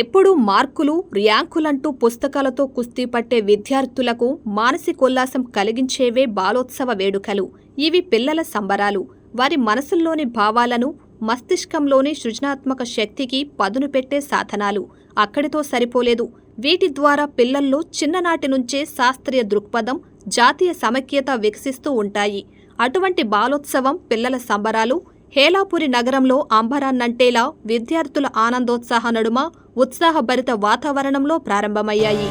ఎప్పుడూ మార్కులు ర్యాంకులంటూ పుస్తకాలతో కుస్తీ పట్టే విద్యార్థులకు మానసికోల్లాసం కలిగించేవే బాలోత్సవ వేడుకలు. ఇవి పిల్లల సంబరాలు. వారి మనసుల్లోని భావాలను మస్తిష్కంలోని సృజనాత్మక శక్తికి పదును పెట్టే సాధనాలు. అక్కడితో సరిపోలేదు. వీటి ద్వారా పిల్లల్లో చిన్ననాటి నుంచే శాస్త్రీయ దృక్పథం జాతీయ సమైక్యత వికసిస్తూ ఉంటాయి. అటువంటి బాలోత్సవం పిల్లల సంబరాలు. హేలాపురి నగరంలో అంబరాన్నంటేలా విద్యార్థుల ఆనందోత్సాహ నడుమ ఉత్సాహభరిత వాతావరణంలో ప్రారంభమయ్యాయి.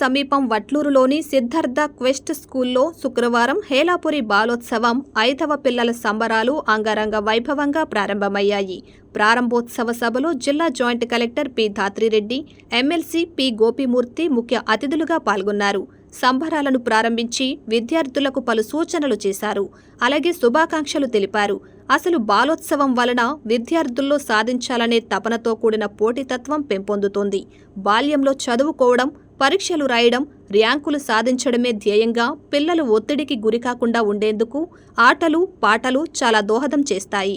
సమీపం వట్లూరులోని సిద్ధార్థ క్వెస్ట్ స్కూల్లో శుక్రవారం హేలాపురి బాలోత్సవం ఐదవ పిల్లల సంబరాలు అంగరంగ వైభవంగా ప్రారంభమయ్యాయి. ప్రారంభోత్సవ సభలో జిల్లా joint collector P Dhatri Reddy MLC P Gopimurthy ముఖ్య అతిథులుగా పాల్గొన్నారు. సంబరాలను ప్రారంభించి విద్యార్థులకు పలు సూచనలు చేశారు. అలాగే శుభాకాంక్షలు తెలిపారు. అసలు బాలోత్సవం వలన విద్యార్థుల్లో సాధించాలనే తపనతో కూడిన పోటీతత్వం పెంపొందుతోంది. బాల్యంలో చదువుకోవడం పరీక్షలు రాయడం ర్యాంకులు సాధించడమే ధ్యేయంగా పిల్లలు ఒత్తిడికి గురికాకుండా ఉండేందుకు ఆటలు పాటలు చాలా దోహదం చేస్తాయి.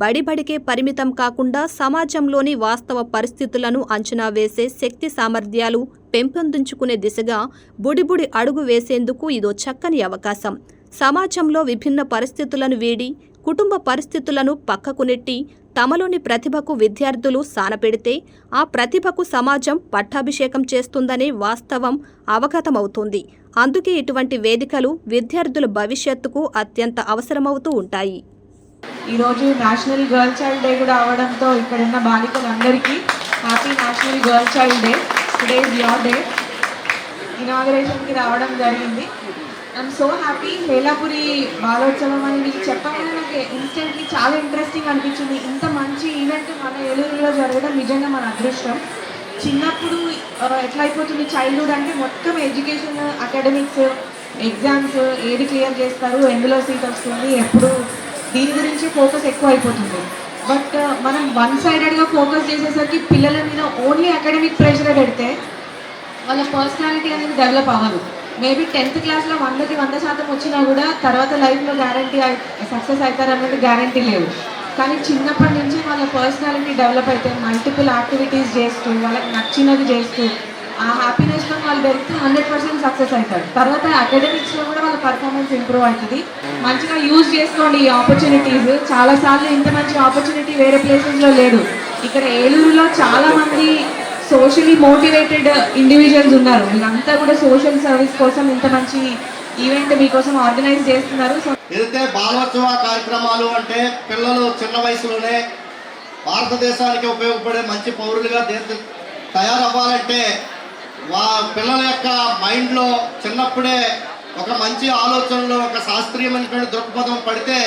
బడిబడికే పరిమితం కాకుండా సమాజంలోని వాస్తవ పరిస్థితులను అంచనా వేసే శక్తి సామర్థ్యాలు పెంపొందించుకునే దిశగా బుడిబుడి అడుగు వేసేందుకు ఇదో చక్కని అవకాశం. సమాజంలో విభిన్న పరిస్థితులను వీడి కుటుంబ పరిస్థితులను పక్కకు నెట్టి తమలోని ప్రతిభకు విద్యార్థులు సానపెడితే ఆ ప్రతిభకు సమాజం పట్టాభిషేకం చేస్తుందనే వాస్తవం అవగతమవుతుంది. అందుకే ఇటువంటి వేదికలు విద్యార్థుల భవిష్యత్తుకు అత్యంత అవసరమవుతూ ఉంటాయి. ఈరోజు నేషనల్ గర్ల్ చైల్డ్ డే కూడా అవడంతో ఇక్కడ ఉన్న బాలికలందరికీ happy national girl child day. Today is your day ఇనాగరేషన్కి రావడం జరిగింది. I'm so happy Helapuri Balotsavam అని మీకు చెప్పగానే నాకు ఇన్స్టెంట్లీ చాలా ఇంట్రెస్టింగ్ అనిపించింది. ఇంత మంచి ఈవెంట్ మన ఏలూరులో జరగడం నిజంగా మన అదృష్టం. చిన్నప్పుడు ఎట్లా అయిపోతుంది చైల్డ్హుడ్ అంటే మొత్తం ఎడ్యుకేషన్ అకాడమిక్స్ ఎగ్జామ్స్ ఏది క్లియర్ చేస్తారు ఎందులో సీట్ వస్తుంది ఎప్పుడు దీని గురించి ఫోకస్ ఎక్కువ అయిపోతుంది. బట్ మనం వన్ సైడెడ్గా ఫోకస్ చేసేసరికి పిల్లల మీద ఓన్లీ అకాడమిక్ ప్రెషర్ పెడితే వాళ్ళ పర్సనాలిటీ అనేది డెవలప్ అవ్వదు. మేబీ టెన్త్ క్లాస్లో వందకి వంద శాతం వచ్చినా కూడా తర్వాత లైఫ్లో గ్యారంటీ సక్సెస్ అవుతారన్నది గ్యారంటీ లేవు. కానీ చిన్నప్పటి నుంచి వాళ్ళ పర్సనాలిటీ డెవలప్ అయితే మల్టిపుల్ యాక్టివిటీస్ చేస్తూ వాళ్ళకి నచ్చినది చేస్తూ ఆ హ్యాపీనెస్లో వాళ్ళు పెరిగితే హండ్రెడ్ పర్సెంట్ సక్సెస్ అవుతారు. తర్వాత అకాడమిక్స్లో కూడా వాళ్ళ పర్ఫార్మెన్స్ ఇంప్రూవ్ అవుతుంది. మంచిగా యూజ్ చేసుకోండి ఈ ఆపర్చునిటీస్. చాలాసార్లు ఇంత మంచి ఆపర్చునిటీ వేరే ప్లేసెస్లో లేదు. ఇక్కడ ఏలూరులో చాలామంది సోషలీ మోటివేటెడ్ ఇండివిజువల్స్ ఉన్నారు. వీళ్ళంతా కూడా సోషల్ సర్వీస్ కోసం ఇంత మంచి ఈవెంట్ మీకోసం ఆర్గనైజ్ చేస్తున్నారు. ఏదైతే బాలోత్సవ కార్యక్రమాలు అంటే పిల్లలు చిన్న వయసులోనే భారతదేశానికి ఉపయోగపడే మంచి పౌరులుగా దేశ తయారవ్వాలంటే వా పిల్లల యొక్క మైండ్లో చిన్నప్పుడే ఒక మంచి ఆలోచనలో ఒక శాస్త్రీయమైనటువంటి దృక్పథం పడితే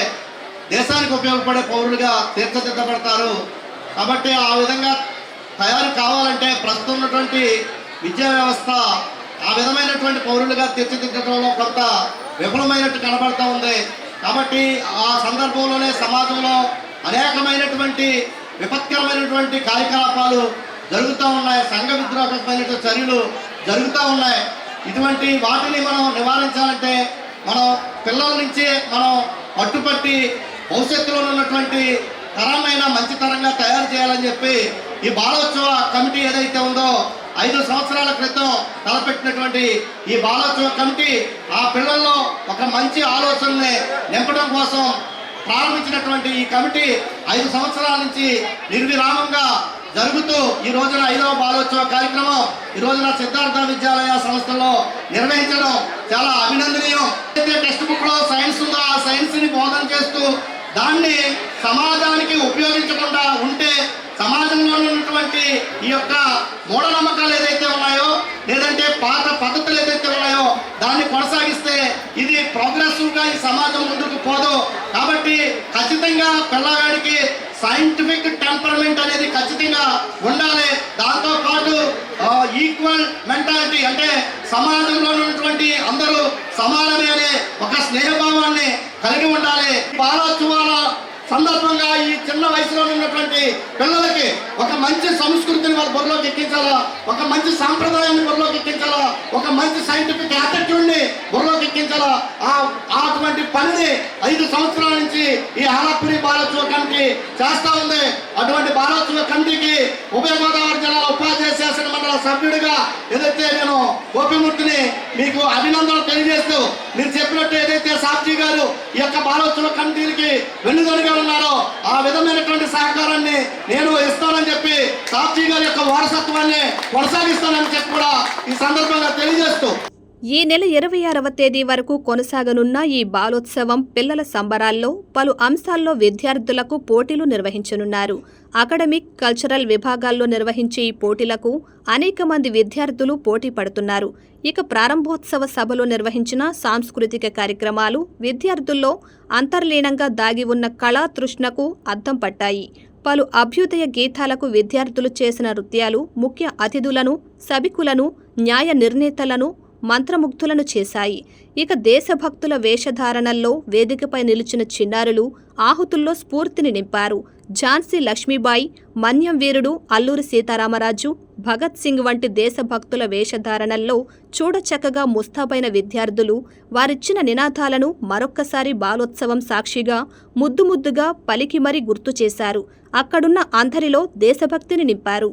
దేశానికి ఉపయోగపడే పౌరులుగా తీర్చిదిద్దబడతారు. కాబట్టి ఆ విధంగా తయారు కావాలంటే ప్రస్తుతం ఉన్నటువంటి విద్యా వ్యవస్థ ఆ విధమైనటువంటి పౌరులుగా తీర్చిదిద్దడంలో కొంత విఫలమైనట్టు కనబడుతూ ఉంది. కాబట్టి ఆ సందర్భంలోనే సమాజంలో అనేకమైనటువంటి విపత్కరమైనటువంటి కార్యకలాపాలు జరుగుతూ ఉన్నాయి. సంఘ విద్రోహమైనటువంటి చర్యలు జరుగుతూ ఉన్నాయి. ఇటువంటి వాటిని మనం నివారించాలంటే మనం పిల్లల నుంచి మనం పట్టుపట్టి భవిష్యత్తులో ఉన్నటువంటి తరమైన మంచి తరంగా తయారు చేయాలని చెప్పి ఈ బాలోత్సవ కమిటీ ఏదైతే ఉందో ఐదు సంవత్సరాల క్రితం తలపెట్టినటువంటి ఈ బాలోత్సవ కమిటీ ఆ పిల్లల్లో ఒక మంచి ఆలోచనని నింపడం కోసం ప్రారంభించినటువంటి ఈ కమిటీ ఐదు సంవత్సరాల నుంచి నిర్విరామంగా జరుగుతూ ఈ రోజున ఐదవ బాలోత్సవ కార్యక్రమం ఈ రోజున సిద్ధార్థ విద్యాలయ సంస్థలో నిర్వహించడం చాలా అభినందనీయం. అయితే టెక్స్ట్ బుక్లో సైన్స్ ఉందో ఆ సైన్స్ని బోధన చేస్తూ దాన్ని సమాజానికి ఉపయోగించకుండా ఉంటే సమాజంలో ఉన్నటువంటి ఈ యొక్క మూఢనమ్మకాలు ఏదైతే ఉన్నాయో లేదంటే పాత పద్ధతులు ఏదైతే ఉన్నాయో దాన్ని కొనసాగిస్తే ఇది ప్రోగ్రెసివ్గా ఈ సమాజం ముందుకు పోదు. కాబట్టి ఖచ్చితంగా పిల్లగాడికి సైంటిఫిక్ టెంపర్మెంట్ అనేది ఖచ్చితంగా ఉండాలి. దాంతో పాటు ఈక్వల్ మెంటాలిటీ అంటే సమాజంలో ఉన్నటువంటి అందరూ సమానమే అనే ఒక స్నేహభావాన్ని కలిగి ఉండాలి. బాలోత్సవాల సందర్భంగా ఈ చిన్న వయసులో ఉన్నటువంటి పిల్లలకి ఒక మంచి సంస్కృతిని వాళ్ళ బుర్రలోకి ఎక్కించాలా? ఒక మంచి సాంప్రదాయాన్ని బుర్రలోకి ఎక్కించాలా? ఒక మంచి సైంటిఫిక్ యాటిట్యూడ్ని బుర్రలోకి ఎక్కించాలా? ఆ అటువంటి పనిని ఐదు సంవత్సరాల నుంచి ఈ ఆలపురి బాలోత్సవ కమిటీ చేస్తూ ఉంది. అటువంటి బాలోత్సవ కమిటీకి ఉభయ గోదావరి జిల్లా ఉపాధ్యాయ శాసన మండల సభ్యుడిగా ఏదైతే నేను గోపిమూర్తిని మీకు అభినందనలు తెలియజేస్తూ మీరు చెప్పినట్టు ఏదైతే సాబ్జీ గారు ఈ యొక్క బాలోత్సవ కమిటీకి వెన్నుదనుగా ఉన్నారో ఆ విధమైనటువంటి సహకారాన్ని నేను ఇస్తానని చెప్పి సాబ్జీ గారి యొక్క వారసత్వాన్ని కొనసాగిస్తానని చెప్పి కూడా ఈ సందర్భంగా తెలియజేస్తూ ఈ నెల ఇరవై ఆరవ తేదీ వరకు కొనసాగనున్న ఈ బాలోత్సవం పిల్లల సంబరాల్లో పలు అంశాల్లో విద్యార్థులకు పోటీలు నిర్వహించనున్నారు. అకాడమిక్ కల్చరల్ విభాగాల్లో నిర్వహించే ఈ పోటీలకు అనేక మంది విద్యార్థులు పోటీ పడుతున్నారు. ఇక ప్రారంభోత్సవ సభలో నిర్వహించిన సాంస్కృతిక కార్యక్రమాలు విద్యార్థుల్లో అంతర్లీనంగా దాగి ఉన్న కళా తృష్ణకు అద్దం పట్టాయి. పలు అభ్యుదయ గీతాలకు విద్యార్థులు చేసిన నృత్యాలు ముఖ్య అతిథులను సభికులను న్యాయ నిర్ణేతలను మంత్రముగ్ధులను చేశాయి. ఇక దేశభక్తుల వేషధారణల్లో వేదికపై నిలిచిన చిన్నారులు ఆహుతుల్లో స్ఫూర్తిని నింపారు. ఝాన్సీ లక్ష్మీబాయి మన్యం వీరుడు అల్లూరి సీతారామరాజు భగత్ సింగ్ వంటి దేశభక్తుల వేషధారణల్లో చూడచక్కగా ముస్తాబైన విద్యార్థులు వారిచ్చిన నినాదాలను మరొక్కసారి బాలోత్సవం సాక్షిగా ముద్దు ముద్దుగా పలికి మరీ గుర్తు చేశారు. అక్కడున్న అందరిలో దేశభక్తిని నింపారు.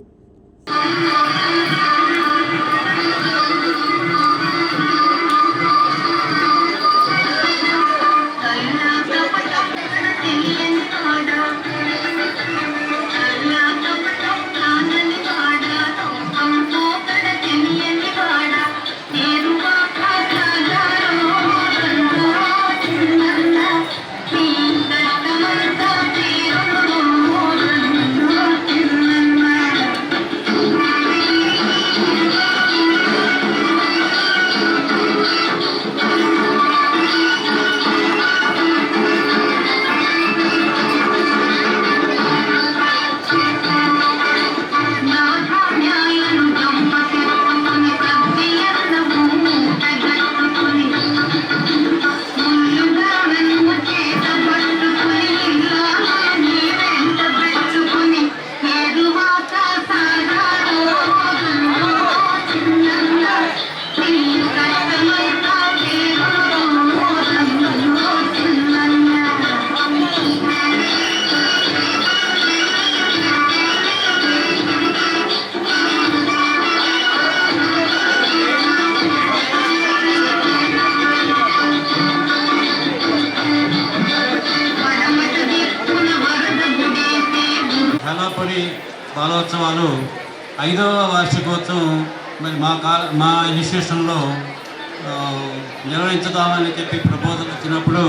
చెప్పి వచ్చినప్పుడు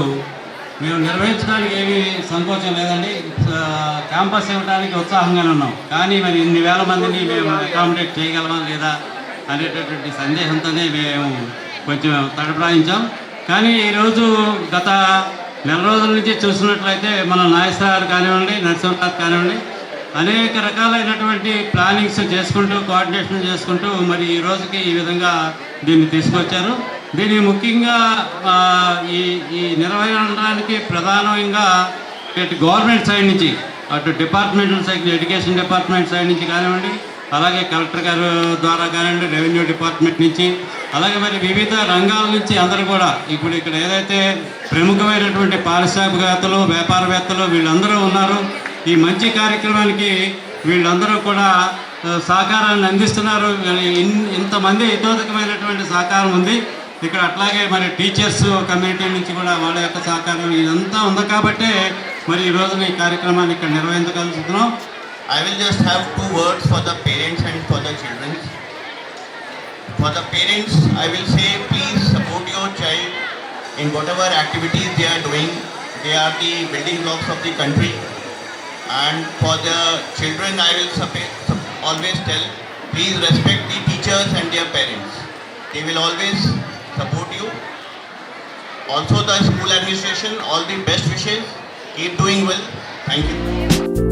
మేము నిర్వహించడానికి ఏమీ సంకోచం లేదండి. క్యాంపస్ ఇవ్వడానికి ఉత్సాహంగానే ఉన్నాం. కానీ మరి ఇన్ని వేల మందిని మేము అకామిడేట్ చేయగలమా లేదా అనేటటువంటి సందేహంతోనే మేము కొంచెం తడపడాయించాం కానీ ఈరోజు గత నెల రోజుల నుంచి చూసినట్లయితే మన నాయసార్ కానివ్వండి నరసింహరావు కానివ్వండి అనేక రకాలైనటువంటి ప్లానింగ్స్ చేసుకుంటూ కోఆర్డినేషన్ చేసుకుంటూ మరి ఈ రోజుకి ఈ విధంగా దీన్ని తీసుకొచ్చారు. దీని ముఖ్యంగా ఈ ఈ నిర్వహించడానికి ప్రధానంగా ఇటు గవర్నమెంట్ సైడ్ నుంచి అటు departmental side education department side నుంచి కానివ్వండి అలాగే కలెక్టర్ గారు ద్వారా కానివ్వండి రెవెన్యూ డిపార్ట్మెంట్ నుంచి అలాగే మరి వివిధ రంగాల నుంచి అందరూ కూడా ఇప్పుడు ఇక్కడ ఏదైతే ప్రముఖమైనటువంటి పారిశ్రామికవేత్తలు వ్యాపారవేత్తలు వీళ్ళందరూ ఉన్నారు ఈ మంచి కార్యక్రమానికి వీళ్ళందరూ కూడా సహకారాన్ని అందిస్తున్నారు. ఇన్- ఇంతమంది ఇతోదకమైనటువంటి సహకారం ఉంది. ఇక్కడ అట్లాగే మరి టీచర్స్ కమ్యూనిటీ నుంచి కూడా వాళ్ళ యొక్క సహకారం ఇదంతా ఉంది కాబట్టి మరి ఈ రోజున ఈ కార్యక్రమాన్ని ఇక్కడ నిర్వహించగలుగుతున్నాం. I will just have two words for the parents and for the children for the parents I will say please support your child in whatever activities they are doing they are the building blocks of the country and for the children I will always tell please respect the teachers and their parents they will always support you. Also, the school administration, all the best wishes. Keep doing well. Thank you.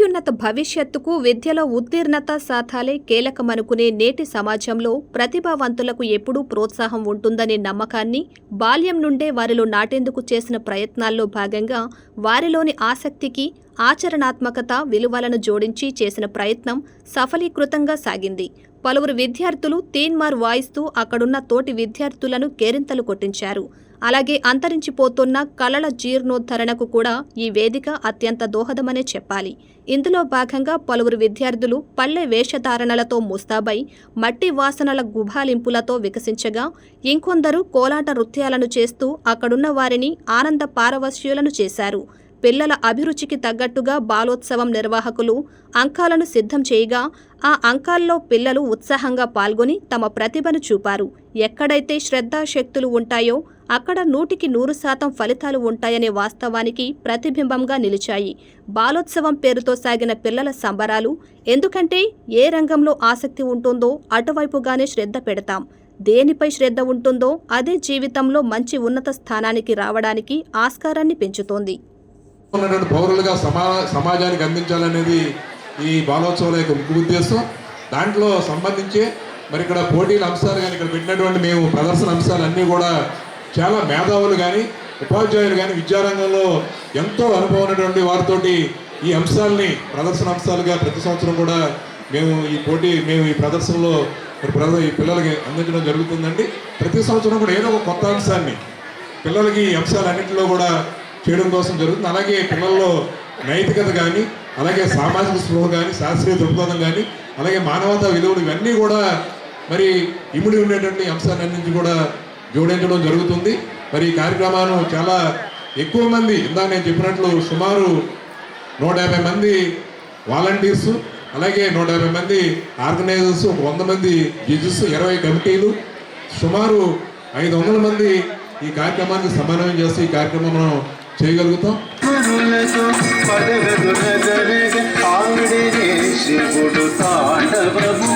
అత్యున్నత భవిష్యత్తుకు విద్యలో ఉత్తీర్ణత సాధాలే కీలకమనుకునే నేటి సమాజంలో ప్రతిభావంతులకు ఎప్పుడూ ప్రోత్సాహం ఉంటుందనే నమ్మకాన్ని బాల్యం నుండే వారిలో నాటేందుకు చేసిన ప్రయత్నాల్లో భాగంగా వారిలోని ఆసక్తికి ఆచరణాత్మకత విలువలను జోడించి చేసిన ప్రయత్నం సఫలీకృతంగా సాగింది. పలువురు విద్యార్థులు తీన్మార్ వాయిస్తూ అక్కడున్న తోటి విద్యార్థులను కేరింతలు కొట్టించారు. అలాగే అంతరించిపోతున్న కళల జీర్ణోద్ధరణకు కూడా ఈ వేదిక అత్యంత దోహదమనే చెప్పాలి. ఇందులో భాగంగా పలువురు విద్యార్థులు పల్లె వేషధారణలతో ముస్తాబై మట్టి వాసనల గుభాలింపులతో వికసించగా ఇంకొందరు కోలాట నృత్యాలను చేస్తూ అక్కడున్న వారిని ఆనంద పారవశ్యులను చేశారు. పిల్లల అభిరుచికి తగ్గట్టుగా బాలోత్సవం నిర్వాహకులు అంకాలను సిద్ధం చేయగా ఆ అంకాల్లో పిల్లలు ఉత్సాహంగా పాల్గొని తమ ప్రతిభను చూపారు. ఎక్కడైతే శ్రద్ధాశక్తులు ఉంటాయో అక్కడ నూటికి నూరు శాతం ఫలితాలు ఉంటాయనే వాస్తవానికి ప్రతిబింబంగా నిలిచాయి. బాలోత్సవం పేరుతో సాగిన పిల్లల సంబరాలు ఎందుకంటే ఏ రంగంలో ఆసక్తి ఉంటుందో అటువైపుగానే శ్రద్ధ పెడతాం. దేనిపై శ్రద్ధ ఉంటుందో అదే జీవితంలో మంచి ఉన్నత స్థానానికి రావడానికి ఆస్కారాన్ని పెంచుతోంది. ఉన్నటువంటి పౌరులుగా సమా సమాజానికి అందించాలనేది ఈ బాలోత్సవాల యొక్క ముఖ్య ఉద్దేశం. దాంట్లో సంబంధించి మరి ఇక్కడ పోటీల అంశాలు కానీ ఇక్కడ పెట్టినటువంటి మేము ప్రదర్శన అంశాలన్నీ కూడా చాలా మేధావులు కానీ ఉపాధ్యాయులు కానీ విద్యారంగంలో ఎంతో అనుభవం ఉన్నటువంటి వారితోటి ఈ అంశాలని ప్రదర్శన అంశాలుగా ప్రతి సంవత్సరం కూడా మేము ఈ పోటీ మేము ఈ ప్రదర్శనలో మరి ఈ పిల్లలకి అందించడం జరుగుతుందండి. ప్రతి సంవత్సరం కూడా ఏదో ఒక కొత్త అంశాన్ని పిల్లలకి ఈ అంశాలన్నింటిలో కూడా చేయడం కోసం జరుగుతుంది. అలాగే పిల్లల్లో నైతికత కానీ అలాగే సామాజిక స్పృహ కానీ శాస్త్రీయ దృక్పథం కానీ అలాగే మానవతా విలువలు ఇవన్నీ కూడా మరి ఇముడి ఉండేటువంటి అంశాలన్నింటి కూడా జోడించడం జరుగుతుంది. మరి ఈ కార్యక్రమాన్ని చాలా ఎక్కువ మంది ఇందాక నేను చెప్పినట్లు సుమారు నూట యాభై మంది వాలంటీర్స్ అలాగే నూట యాభై మంది ఆర్గనైజర్స్ ఒక వంద మంది జడ్జెస్ ఇరవై కమిటీలు సుమారు ఐదు వందల మంది ఈ కార్యక్రమానికి సమన్వయం చేసి ఈ కార్యక్రమం మనం చేయగలుగుతాం. శివుడు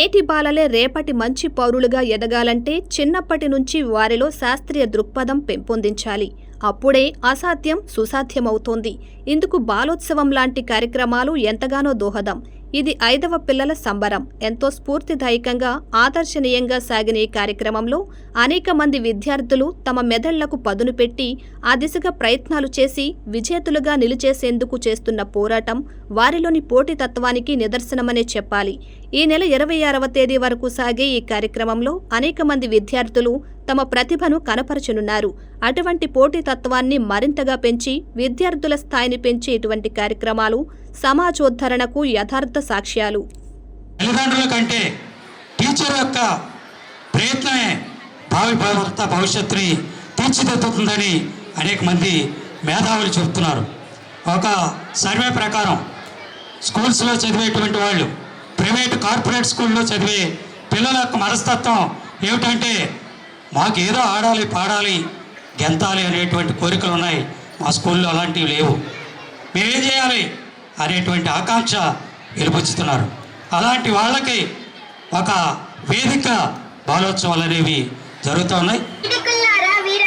నేటి బాలలే రేపటి మంచి పౌరులుగా ఎదగాలంటే చిన్నప్పటి నుంచి వారిలో శాస్త్రీయ దృక్పథం పెంపొందించాలి. అప్పుడే అసాధ్యం సుసాధ్యమవుతోంది. ఇందుకు బాలోత్సవం లాంటి కార్యక్రమాలు ఎంతగానో దోహదం. ఇది ఐదవ పిల్లల సంబరం. ఎంతో స్ఫూర్తిదాయకంగా ఆదర్శనీయంగా సాగిన ఈ కార్యక్రమంలో అనేక మంది విద్యార్థులు తమ మెదళ్ళకు పదును పెట్టి ఆ దిశగా ప్రయత్నాలు చేసి విజేతలుగా నిలిచేసేందుకు చేస్తున్న పోరాటం వారిలోని పోటీతత్వానికి నిదర్శనమనే చెప్పాలి. ఈ నెల ఇరవై ఆరవ తేదీ వరకు సాగే ఈ కార్యక్రమంలో అనేక మంది విద్యార్థులు తమ ప్రతిభను కనపరచనున్నారు. అటువంటి పోటీతత్వాన్ని మరింతగా పెంచి విద్యార్థుల స్థాయిని పెంచే ఇటువంటి కార్యక్రమాలు సమాజోద్ధరణకు యథార్థ సాక్ష్యాలు. తల్లిదండ్రుల కంటే టీచర్ యొక్క ప్రయత్నమే భావి భర్త భవిష్యత్తుని తీర్చిదిద్దుతుందని అనేక మంది మేధావులు చెబుతున్నారు. ఒక సర్వే ప్రకారం స్కూల్స్లో చదివేటువంటి వాళ్ళు ప్రైవేట్ కార్పొరేట్ స్కూల్లో చదివే పిల్లల యొక్క మనస్తత్వం ఏమిటంటే మాకు ఏదో ఆడాలి పాడాలి గెంతాలి అనేటువంటి కోరికలు ఉన్నాయి మా స్కూల్లో అలాంటివి లేవు. మేమేం చేయాలి? అనేటువంటి ఆకాంక్ష వెలుపుచ్చుతున్నారు అలాంటి వాళ్ళకి ఒక వేదిక బాలోత్సవాలు అనేవి జరుగుతూ ఉన్నాయి. వీర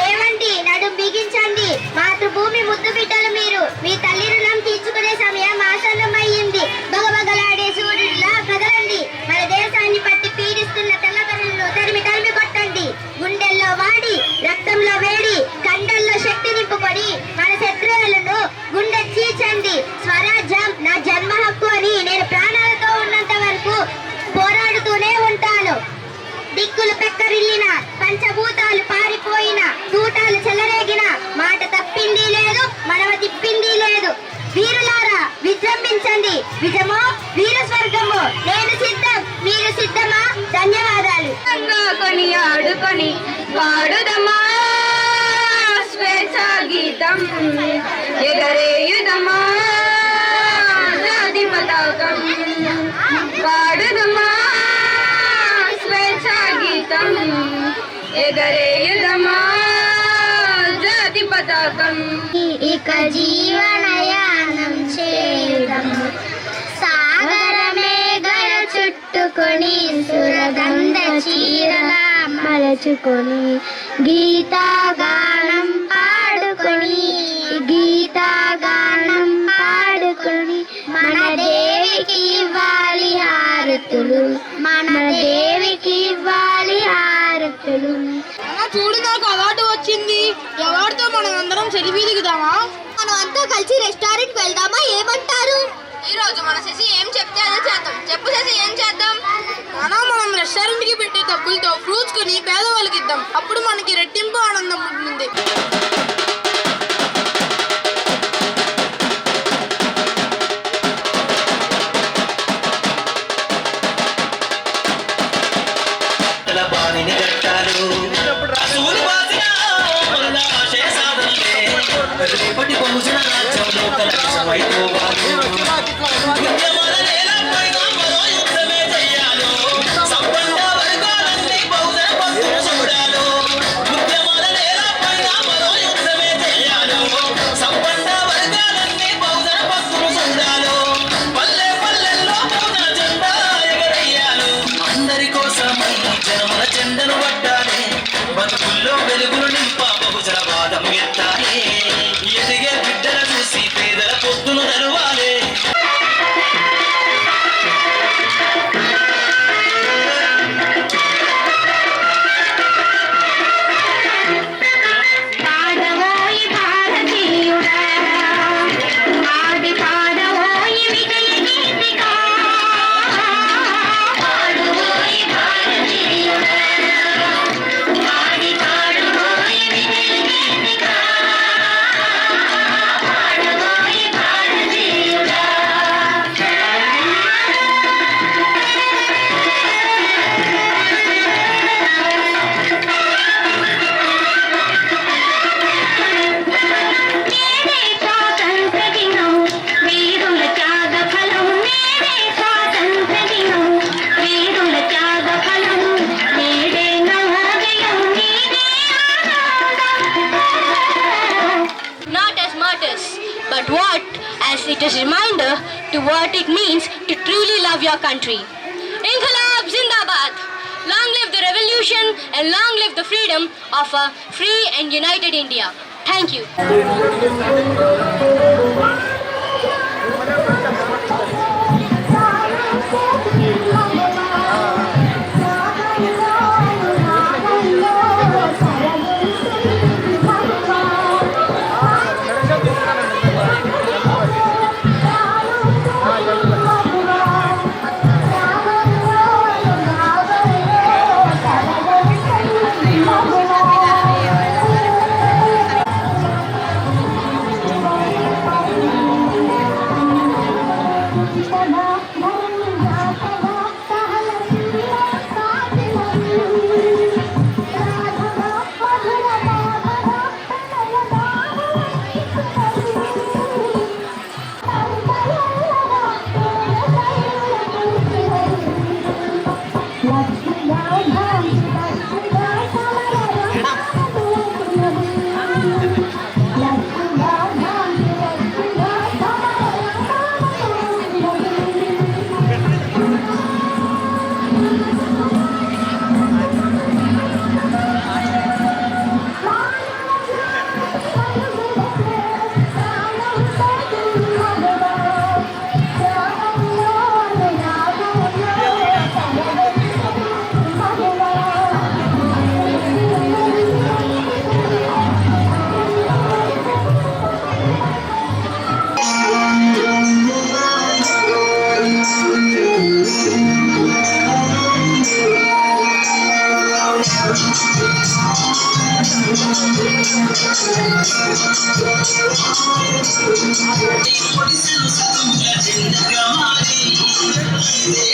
లేవండి బిగించండి. మాతృభూమి ముద్దు బిడ్డలు మీరు. మీ తల్లి రుణం తీర్చుకునే సమయం ఆసన్నమయ్యింది. బగబగలాడే సూర్యుడిలా కదలండి. మన దేశాన్ని పట్టి పీడిస్తున్న తెల్లకరులను తరిమి తరిమి గుండెల్లో వాడి రక్తంలో వేడి కండల్లో శక్తి నింపుకొని మన శత్రువులను గుండె చీల్చండి. స్వరాజ్యం నా జన్మ హక్కు అని నేను ప్రాణాలతో ఉన్నంత వరకు పోరాడుతూనే ఉంటాను. దిక్కులు పెక్కరిల్లిన పంచభూతాలు పారిపోయిన తూటాలు చెలరేగిన మాట తప్పింది లేదు మనవ తిప్పింది లేదు. విజృంభించండి. విజమో వీర స్వర్గము. నేను సిద్ధం. మీరు సిద్ధమా? ధన్యవాదాలు. కొని ఆడుకొని పాడుదమా? స్వేచ్ఛ గీతం ఎగరేయుదమా? జాతి పతాకం పాడుదమా? స్వేచ్ఛ గీతం ఎగరేయుదమా? జాతి పతాకం ఇక జీవనయానం చుట్టుకొని సురగంధ చీరగా మరచుకొని గీతాగానం పాడుకొని గీతాగానం పాడుకొని మన దేవికి ఇవ్వాలి హారతులు మన దేవికి ఇవ్వాలి హారతులు. చూడు నాకు అవార్డు వచ్చింది. అవార్డుతో మనం అందరం సెల్ఫీ దిగుదామా? మనం అంతా కలిసి రెస్టారెంట్ వెళ్దామా? ఏమంటారు? ఈ రోజు మన శశి ఏం చెప్తే అదే చేద్దాం. చెప్పు శశి ఏం చేద్దాం మనం మనం రెస్టారెంట్కి పెట్టే డబ్బులతో ఫ్రూట్స్ కొని పేదవాళ్ళకి ఇద్దాం. అప్పుడు మనకి రెట్టింపు ఆనందం ఉంటుంది. రేపటి బహుజన రాజ్యంలో కలసమైపోవాలి ఉద్యమాల is reminder to what it means to truly love your country. Inqilab Zindabad! Long live the revolution and long live the freedom of a free and united India. Thank you. చేసిన మేఘస్సును మన బొమ్మ